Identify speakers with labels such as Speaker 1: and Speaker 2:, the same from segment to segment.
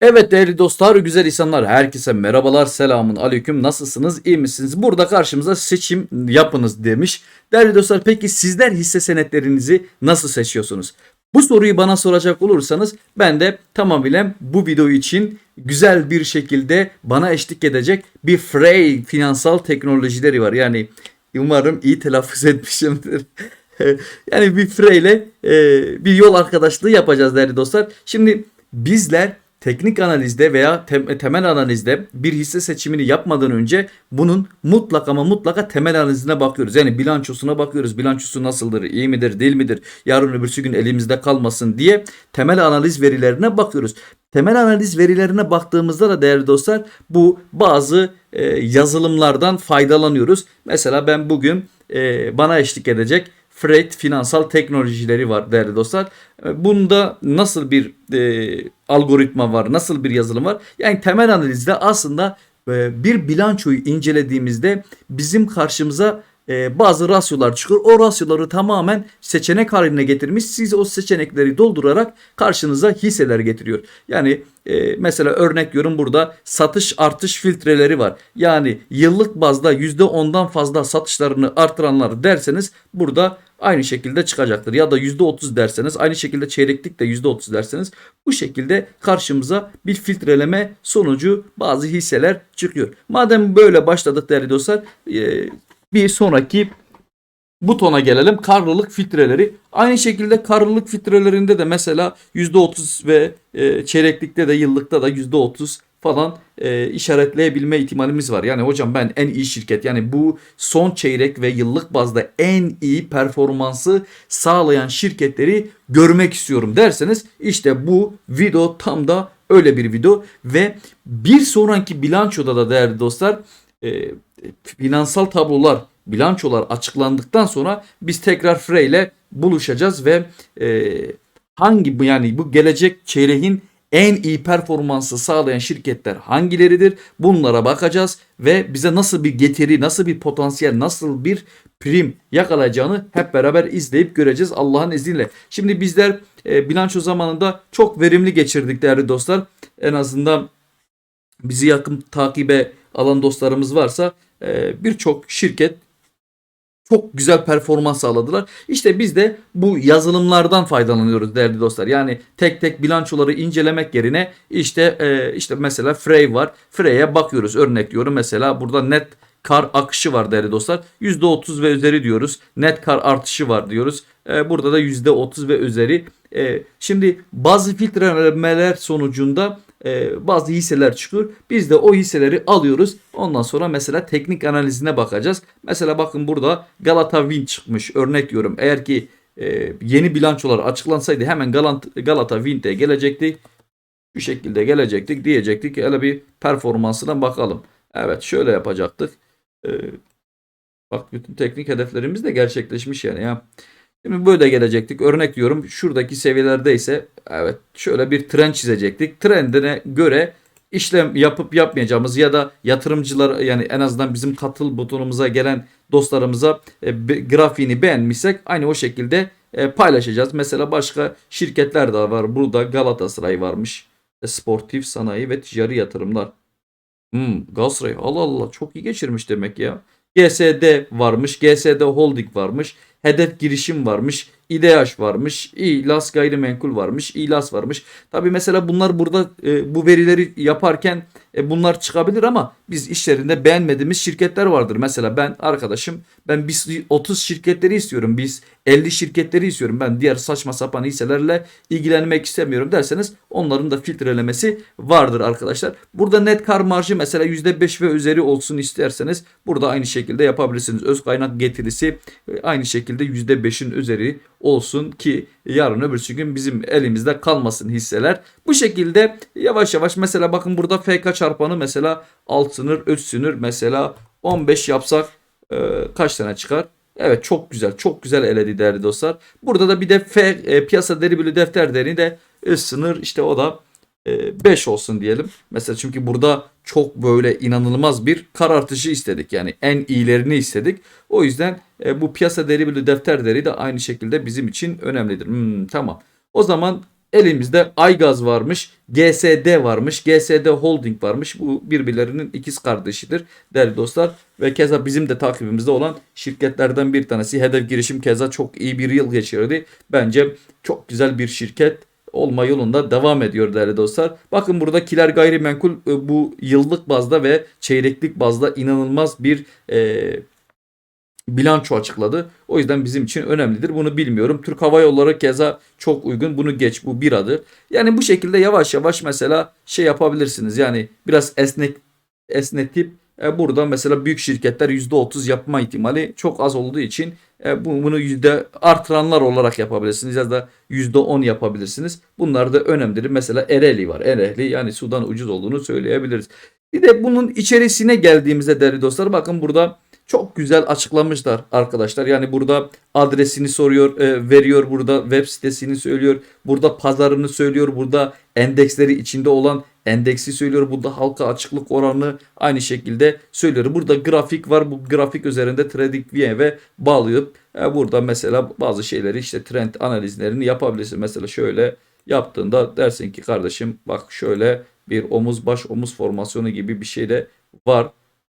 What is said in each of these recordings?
Speaker 1: Evet değerli dostlar, güzel insanlar, herkese merhabalar, selamun aleyküm, nasılsınız, iyi misiniz? Burada karşımıza seçim yapınız demiş. Değerli dostlar, peki sizler hisse senetlerinizi nasıl seçiyorsunuz? Bu soruyu bana soracak olursanız ben de tamamıyla bu video için güzel bir şekilde bana eşlik edecek bir Frey finansal teknolojileri var. Yani umarım iyi telaffuz etmişimdir. yani bir Frey ile e, bir yol arkadaşlığı yapacağız değerli dostlar. Şimdi bizler teknik analizde veya tem- temel analizde bir hisse seçimini yapmadan önce bunun mutlaka ama mutlaka temel analizine bakıyoruz. Yani bilançosuna bakıyoruz. Bilançosu nasıldır, iyi midir, değil midir? Yarın öbürsü gün elimizde kalmasın diye temel analiz verilerine bakıyoruz. Temel analiz verilerine baktığımızda da değerli dostlar bu bazı e, yazılımlardan faydalanıyoruz. Mesela ben bugün e, bana eşlik edecek Freight finansal teknolojileri var değerli dostlar. E, Bunda nasıl bir e, algoritma var, nasıl bir yazılım var? Yani temel analizde aslında e, bir bilançoyu incelediğimizde bizim karşımıza e, bazı rasyolar çıkıyor. O rasyoları tamamen seçenek haline getirmiş. Siz o seçenekleri doldurarak karşınıza hisseler getiriyor. Yani e, mesela örnek veriyorum burada satış artış filtreleri var. Yani yıllık bazda %10'dan fazla satışlarını artıranlar derseniz burada aynı şekilde çıkacaktır. Ya da %30 derseniz aynı şekilde çeyreklik de %30 derseniz bu şekilde karşımıza bir filtreleme sonucu bazı hisseler çıkıyor. Madem böyle başladık değerli dostlar e, bir sonraki butona gelelim. Karlılık filtreleri. Aynı şekilde karlılık filtrelerinde de mesela %30 ve e, çeyreklikte de yıllıkta da %30 falan e, işaretleyebilme ihtimalimiz var. Yani hocam ben en iyi şirket yani bu son çeyrek ve yıllık bazda en iyi performansı sağlayan şirketleri görmek istiyorum derseniz işte bu video tam da öyle bir video ve bir sonraki bilançoda da değerli dostlar e, finansal tablolar, bilançolar açıklandıktan sonra biz tekrar Frey ile buluşacağız ve e, hangi yani bu gelecek çeyreğin en iyi performansı sağlayan şirketler hangileridir? Bunlara bakacağız ve bize nasıl bir getiri, nasıl bir potansiyel, nasıl bir prim yakalayacağını hep beraber izleyip göreceğiz Allah'ın izniyle. Şimdi bizler e, bilanço zamanında çok verimli geçirdik değerli dostlar. En azından bizi yakın takibe alan dostlarımız varsa e, birçok şirket çok güzel performans sağladılar. İşte biz de bu yazılımlardan faydalanıyoruz değerli dostlar. Yani tek tek bilançoları incelemek yerine işte e, işte mesela Frey var. Frey'e bakıyoruz. Örnek diyorum mesela burada net kar akışı var değerli dostlar. %30 ve üzeri diyoruz. Net kar artışı var diyoruz. E, burada da %30 ve üzeri. E, şimdi bazı filtrelemeler sonucunda e, bazı hisseler çıkıyor. Biz de o hisseleri alıyoruz. Ondan sonra mesela teknik analizine bakacağız. Mesela bakın burada Galata Wind çıkmış. Örnek diyorum. Eğer ki e, yeni bilançolar açıklansaydı hemen Galant, Galata Wind'e gelecektik. Bu şekilde gelecektik. Diyecektik ki hele bir performansına bakalım. Evet şöyle yapacaktık. E, bak bütün teknik hedeflerimiz de gerçekleşmiş yani ya. Şimdi böyle gelecektik. Örnek diyorum şuradaki seviyelerde ise evet şöyle bir trend çizecektik. Trendine göre işlem yapıp yapmayacağımız ya da yatırımcılar yani en azından bizim katıl butonumuza gelen dostlarımıza e, grafiğini beğenmişsek aynı o şekilde e, paylaşacağız. Mesela başka şirketler de var. Burada Galatasaray varmış. E, Sportif sanayi ve ticari yatırımlar. Hmm, Galatasaray Allah Allah çok iyi geçirmiş demek ya. GSD varmış. GSD Holding varmış. Hedef girişim varmış. İDH varmış. İlas gayrimenkul varmış. İlas varmış. Tabi mesela bunlar burada e, bu verileri yaparken e, bunlar çıkabilir ama biz işlerinde beğenmediğimiz şirketler vardır. Mesela ben arkadaşım ben biz 30 şirketleri istiyorum. Biz 50 şirketleri istiyorum. Ben diğer saçma sapan hisselerle ilgilenmek istemiyorum derseniz onların da filtrelemesi vardır arkadaşlar. Burada net kar marjı mesela %5 ve üzeri olsun isterseniz burada aynı şekilde yapabilirsiniz. Öz kaynak getirisi e, aynı şekilde %5'in üzeri olsun ki yarın öbürsü gün bizim elimizde kalmasın hisseler. Bu şekilde yavaş yavaş mesela bakın burada FK çarpanı mesela alt sınır üst sınır mesela 15 yapsak e, kaç tane çıkar? Evet çok güzel çok güzel eledi değerli dostlar. Burada da bir de F, e, piyasa bölü defter değeri de üst sınır işte o da 5 olsun diyelim. Mesela çünkü burada çok böyle inanılmaz bir kar artışı istedik. Yani en iyilerini istedik. O yüzden e, bu piyasa değeri bölü defter değeri de aynı şekilde bizim için önemlidir. Hmm, tamam. O zaman elimizde Aygaz varmış, GSD varmış, GSD Holding varmış. Bu birbirlerinin ikiz kardeşidir değerli dostlar. Ve keza bizim de takibimizde olan şirketlerden bir tanesi. Hedef Girişim keza çok iyi bir yıl geçirdi. Bence çok güzel bir şirket olma yolunda devam ediyor değerli dostlar. Bakın burada Kiler Gayrimenkul e, bu yıllık bazda ve çeyreklik bazda inanılmaz bir e, bilanço açıkladı. O yüzden bizim için önemlidir. Bunu bilmiyorum. Türk Hava Yolları keza çok uygun. Bunu geç bu bir adı. Yani bu şekilde yavaş yavaş mesela şey yapabilirsiniz. Yani biraz esnek esnetip e, burada mesela büyük şirketler %30 yapma ihtimali çok az olduğu için e, bu- bunu yüzde artıranlar olarak yapabilirsiniz ya da %10 yapabilirsiniz. Bunlar da önemlidir. Mesela Ereğli var. Ereğli yani sudan ucuz olduğunu söyleyebiliriz. Bir de bunun içerisine geldiğimizde değerli dostlar bakın burada çok güzel açıklamışlar arkadaşlar. Yani burada adresini soruyor, e, veriyor burada web sitesini söylüyor. Burada pazarını söylüyor. Burada endeksleri içinde olan endeksi söylüyor. Burada halka açıklık oranını aynı şekilde söylüyor. Burada grafik var. Bu grafik üzerinde TradingView'e bağlayıp e, burada mesela bazı şeyleri işte trend analizlerini yapabilirsin. Mesela şöyle yaptığında dersin ki kardeşim bak şöyle bir omuz baş omuz formasyonu gibi bir şey de var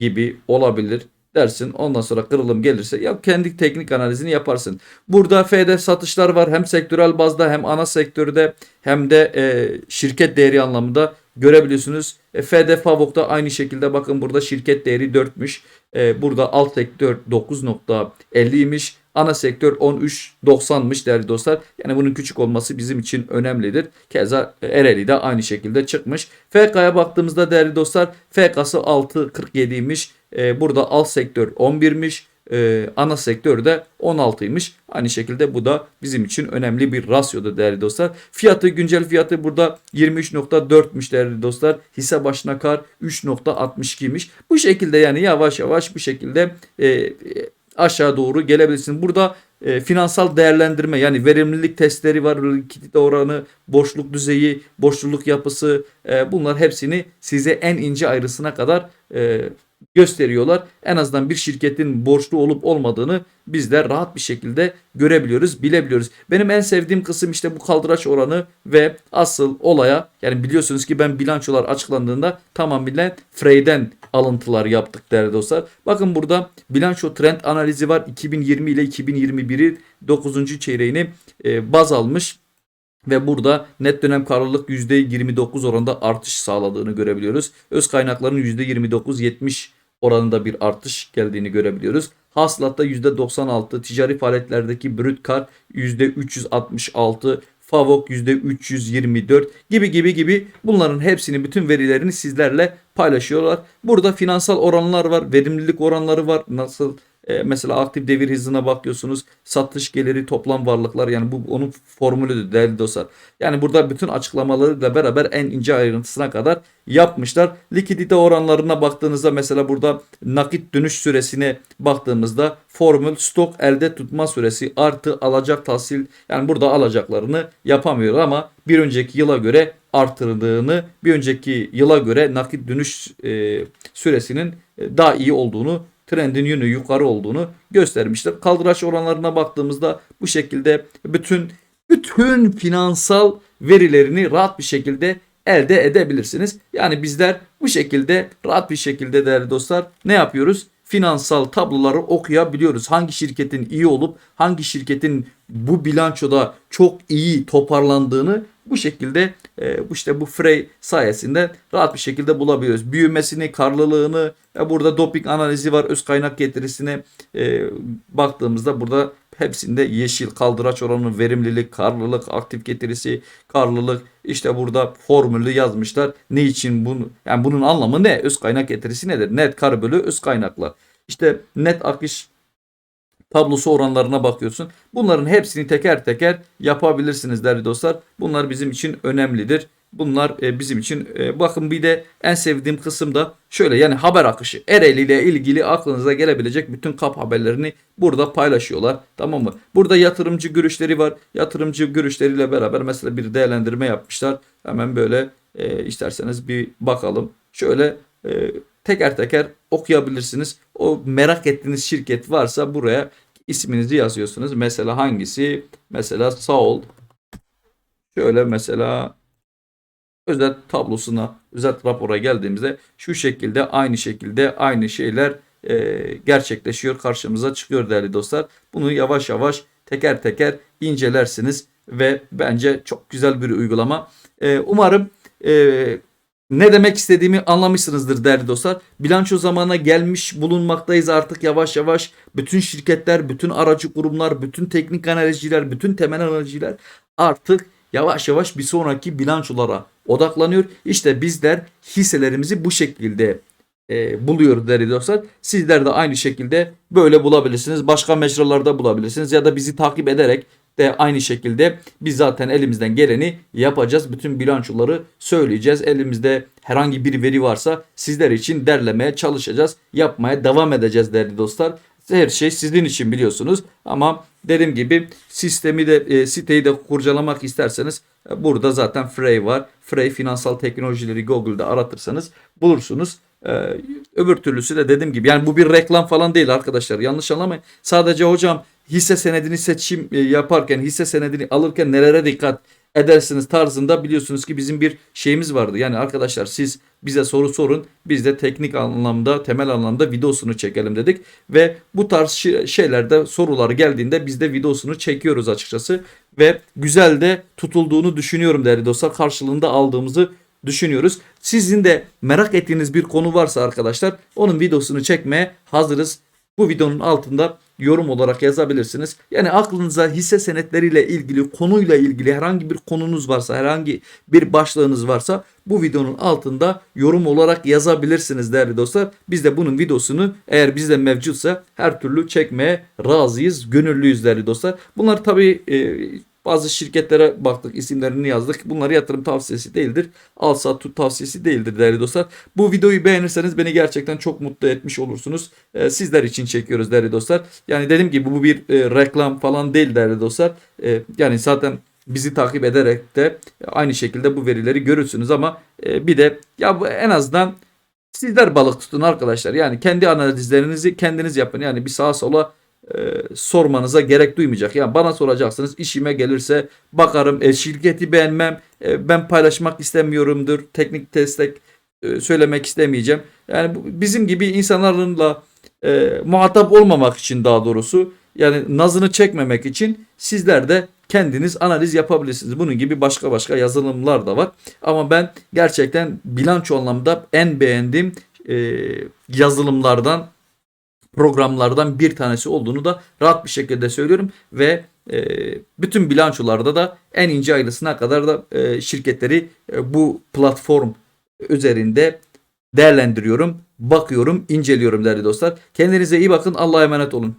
Speaker 1: gibi olabilir dersin. Ondan sonra kırılım gelirse ya kendi teknik analizini yaparsın. Burada FD satışlar var hem sektörel bazda hem ana sektörde hem de e, şirket değeri anlamında görebiliyorsunuz. E, FD Favok'ta aynı şekilde bakın burada şirket değeri 4'müş. E, burada alt sektör 9.50'ymiş. Ana sektör 13.90'mış değerli dostlar. Yani bunun küçük olması bizim için önemlidir. Keza e, Ereğli de aynı şekilde çıkmış. FK'ya baktığımızda değerli dostlar FK'sı 6.47'ymiş. E, burada alt sektör 11'miş. E, ana sektör de 16'ymış. Aynı şekilde bu da bizim için önemli bir rasyoda değerli dostlar. Fiyatı güncel fiyatı burada 23.4'müş değerli dostlar. Hisse başına kar 3.62'ymiş. Bu şekilde yani yavaş yavaş bu şekilde e, e, aşağı doğru gelebilirsin. Burada e, finansal değerlendirme yani verimlilik testleri var, likidite oranı, boşluk düzeyi, boşluluk yapısı e, bunlar hepsini size en ince ayrısına kadar e, gösteriyorlar. En azından bir şirketin borçlu olup olmadığını biz de rahat bir şekilde görebiliyoruz, bilebiliyoruz. Benim en sevdiğim kısım işte bu kaldıraç oranı ve asıl olaya yani biliyorsunuz ki ben bilançolar açıklandığında tamamen Frey'den alıntılar yaptık değerli dostlar. Bakın burada bilanço trend analizi var. 2020 ile 2021'i 9. çeyreğini e, baz almış. Ve burada net dönem karlılık %29 oranında artış sağladığını görebiliyoruz. Öz kaynakların %29-70 oranında bir artış geldiğini görebiliyoruz. Hasılatta %96, ticari faaliyetlerdeki brüt kar %366, Favok %324 gibi gibi gibi bunların hepsini bütün verilerini sizlerle paylaşıyorlar. Burada finansal oranlar var, verimlilik oranları var. Nasıl e, mesela aktif devir hızına bakıyorsunuz. Satış geliri toplam varlıklar yani bu onun formülüdür değerli dostlar. Yani burada bütün açıklamalarıyla beraber en ince ayrıntısına kadar yapmışlar. Likidite oranlarına baktığınızda mesela burada nakit dönüş süresine baktığımızda formül stok elde tutma süresi artı alacak tahsil yani burada alacaklarını yapamıyor ama bir önceki yıla göre artırdığını bir önceki yıla göre nakit dönüş e, süresinin e, daha iyi olduğunu trendin yönü yukarı olduğunu göstermiştir. Kaldıraç oranlarına baktığımızda bu şekilde bütün bütün finansal verilerini rahat bir şekilde elde edebilirsiniz. Yani bizler bu şekilde rahat bir şekilde değerli dostlar ne yapıyoruz? Finansal tabloları okuyabiliyoruz. Hangi şirketin iyi olup hangi şirketin bu bilançoda çok iyi toparlandığını bu şekilde e, işte bu Frey sayesinde rahat bir şekilde bulabiliyoruz. Büyümesini, karlılığını, e, burada doping analizi var. Öz kaynak getirisine e, baktığımızda burada hepsinde yeşil kaldıraç oranı, verimlilik, karlılık, aktif getirisi, karlılık işte burada formülü yazmışlar. Ne için bunu yani bunun anlamı ne? Öz kaynak getirisi nedir? Net kar bölü öz kaynaklar. İşte net akış tablosu oranlarına bakıyorsun. Bunların hepsini teker teker yapabilirsiniz değerli dostlar. Bunlar bizim için önemlidir. Bunlar e, bizim için e, bakın bir de en sevdiğim kısım da şöyle yani haber akışı. Ereğli ile ilgili aklınıza gelebilecek bütün kap haberlerini burada paylaşıyorlar. Tamam mı? Burada yatırımcı görüşleri var. Yatırımcı görüşleriyle beraber mesela bir değerlendirme yapmışlar. Hemen böyle e, isterseniz bir bakalım. Şöyle e, teker teker okuyabilirsiniz. O merak ettiğiniz şirket varsa buraya isminizi yazıyorsunuz. Mesela hangisi? Mesela Saul. Şöyle mesela özet tablosuna, özet rapora geldiğimizde şu şekilde aynı şekilde aynı şeyler e, gerçekleşiyor karşımıza çıkıyor değerli dostlar. Bunu yavaş yavaş teker teker incelersiniz ve bence çok güzel bir uygulama. E, umarım e, ne demek istediğimi anlamışsınızdır değerli dostlar. Bilanço zamanına gelmiş bulunmaktayız artık yavaş yavaş. Bütün şirketler, bütün aracı kurumlar, bütün teknik analizciler, bütün temel analizciler artık yavaş yavaş bir sonraki bilançolara odaklanıyor. İşte bizler hisselerimizi bu şekilde e, buluyoruz değerli dostlar. Sizler de aynı şekilde böyle bulabilirsiniz. Başka mecralarda bulabilirsiniz ya da bizi takip ederek de aynı şekilde biz zaten elimizden geleni yapacağız. Bütün bilançoları söyleyeceğiz. Elimizde herhangi bir veri varsa sizler için derlemeye çalışacağız. Yapmaya devam edeceğiz değerli dostlar. Her şey sizin için biliyorsunuz. Ama dediğim gibi sistemi de e, siteyi de kurcalamak isterseniz e, burada zaten Frey var. Frey finansal teknolojileri Google'da aratırsanız bulursunuz. Ee, öbür türlüsü de dediğim gibi yani bu bir reklam falan değil arkadaşlar. Yanlış anlamayın. Sadece hocam hisse senedini seçim e, yaparken hisse senedini alırken nelere dikkat edersiniz tarzında biliyorsunuz ki bizim bir şeyimiz vardı. Yani arkadaşlar siz bize soru sorun. Biz de teknik anlamda, temel anlamda videosunu çekelim dedik. Ve bu tarz şeylerde sorular geldiğinde biz de videosunu çekiyoruz açıkçası. Ve güzel de tutulduğunu düşünüyorum değerli dostlar. Karşılığında aldığımızı düşünüyoruz. Sizin de merak ettiğiniz bir konu varsa arkadaşlar onun videosunu çekmeye hazırız. Bu videonun altında yorum olarak yazabilirsiniz. Yani aklınıza hisse senetleriyle ilgili konuyla ilgili herhangi bir konunuz varsa herhangi bir başlığınız varsa bu videonun altında yorum olarak yazabilirsiniz değerli dostlar. Biz de bunun videosunu eğer bizde mevcutsa her türlü çekmeye razıyız, gönüllüyüz değerli dostlar. Bunlar tabii e, bazı şirketlere baktık, isimlerini yazdık. Bunlar yatırım tavsiyesi değildir. Al sat tut tavsiyesi değildir değerli dostlar. Bu videoyu beğenirseniz beni gerçekten çok mutlu etmiş olursunuz. Ee, sizler için çekiyoruz değerli dostlar. Yani dediğim gibi bu bir e, reklam falan değil değerli dostlar. Ee, yani zaten bizi takip ederek de aynı şekilde bu verileri görürsünüz ama e, bir de ya bu en azından sizler balık tutun arkadaşlar. Yani kendi analizlerinizi kendiniz yapın. Yani bir sağa sola e, sormanıza gerek duymayacak. Yani bana soracaksınız işime gelirse bakarım e, şirketi beğenmem e, ben paylaşmak istemiyorumdur teknik destek e, söylemek istemeyeceğim. Yani bizim gibi insanlarla e, muhatap olmamak için daha doğrusu yani nazını çekmemek için sizler de kendiniz analiz yapabilirsiniz. Bunun gibi başka başka yazılımlar da var. Ama ben gerçekten bilanço anlamda en beğendiğim e, yazılımlardan programlardan bir tanesi olduğunu da rahat bir şekilde söylüyorum ve e, bütün bilançolarda da en ince ayrısına kadar da e, şirketleri e, bu platform üzerinde değerlendiriyorum, bakıyorum, inceliyorum değerli dostlar. Kendinize iyi bakın. Allah'a emanet olun.